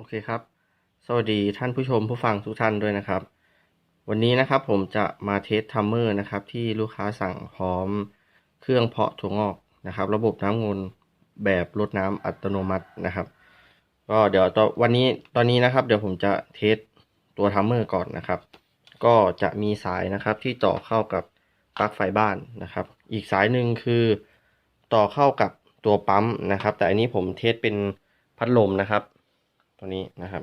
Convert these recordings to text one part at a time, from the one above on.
โอเคครับ สวัสดีท่านผู้ชมผู้ฟังทุกท่านด้วยนะครับ วันนี้นะครับผมจะมาเทสทัมเมอร์นะครับ ที่ลูกค้าสั่งพร้อมเครื่องเพาะถั่วงอกนะครับ ระบบน้ำงนแบบรดน้ำอัตโนมัตินะครับ ก็เดี๋ยวตอนวันนี้ตอนนี้นะครับ เดี๋ยวผมจะเทสตัวทัมเมอร์ก่อนนะครับ ก็จะมีสายนะครับที่ต่อเข้ากับปลั๊กไฟบ้านนะครับ อีกสายหนึ่งคือต่อเข้ากับตัวปั๊มนะครับ แต่อันนี้ผมเทสเป็นพัดลมนะครับ ตัวนี้นะครับ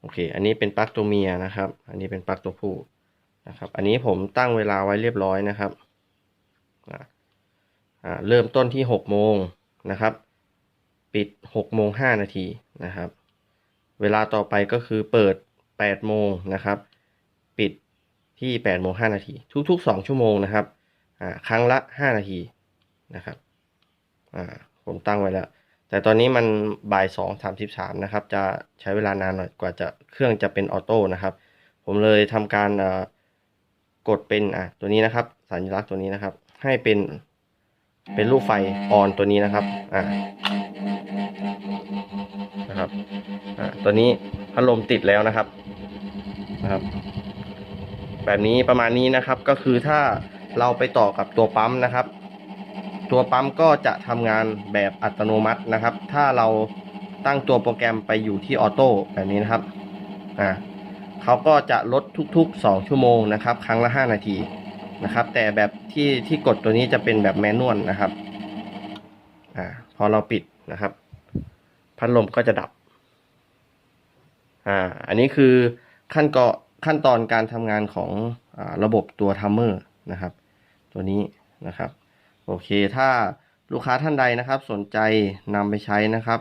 โอเค อันนี้เป็นปลั๊กตัวเมียนะครับ อันนี้เป็นปลั๊กตัวผู้นะครับ อันนี้ผมตั้งเวลาไว้เรียบร้อยนะครับอ่าเริ่มต้นที่หกโมงนะครับ ปิดหกโมงห้านาทีนะครับ เวลาต่อไปก็คือเปิดแปดโมงนะครับ ปิดที่แปดโมงห้านาที ทุกๆสองชั่วโมงนะครับอ่าครั้งละห้านาทีนะครับอ่าผมตั้งไว้แล้ว แต่ตอนนี้มันบ่ายสองสามสิบสามนะครับ จะใช้เวลานานหน่อยกว่าจะเครื่องจะเป็นออโต้นะครับ ผมเลยทำการกดเป็นอะตัวนี้นะครับ สัญลักษณ์ตัวนี้นะครับ ให้เป็นเป็นรูปไฟออนตัวนี้นะครับอ่านะครับอ่าตัวนี้พัดลมติดแล้วนะครับนะครับ แบบนี้ประมาณนี้นะครับก็คือถ้าเราไปต่อกับตัวปั๊มนะครับ ตัวปั๊มก็จะทำงานแบบอัตโนมัตินะครับ ถ้าเราตั้งตัวโปรแกรมไปอยู่ที่ออโต้แบบนี้นะครับอ่าเขาก็จะลดทุกๆ 2 ชั่วโมงนะครับ ครั้งละ 5 นาทีนะครับ แต่แบบที่ที่กดตัวนี้จะเป็นแบบแมนนวลนะครับอ่าพอเราปิดนะครับ พัดลมก็จะดับอ่าอันนี้คือขั้นกขั้นตอนการทำงานของอระบบตัวทัมเมอร์นะครับ ตัวนี้นะครับ โอเค ถ้าลูกค้าท่านใดนะครับ สนใจนำไปใช้นะครับ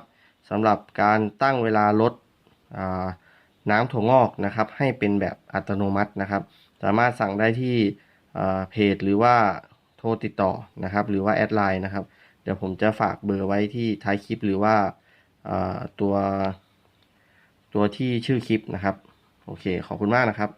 สำหรับการตั้งเวลาลดาน้ำถั่วงอกนะครับ ให้เป็นแบบอัตโนมัตินะครับ สามารถสั่งได้ที่เพจหรือว่าโทรติดต่อนะครับ หรือว่าแอดไลน์นะครับ เดี๋ยวผมจะฝากเบอร์ไว้ที่ท้ายคลิปหรือว่าอ่าตัวตัวที่ชื่อคลิปนะครับ โอเค ขอบคุณมากนะครับ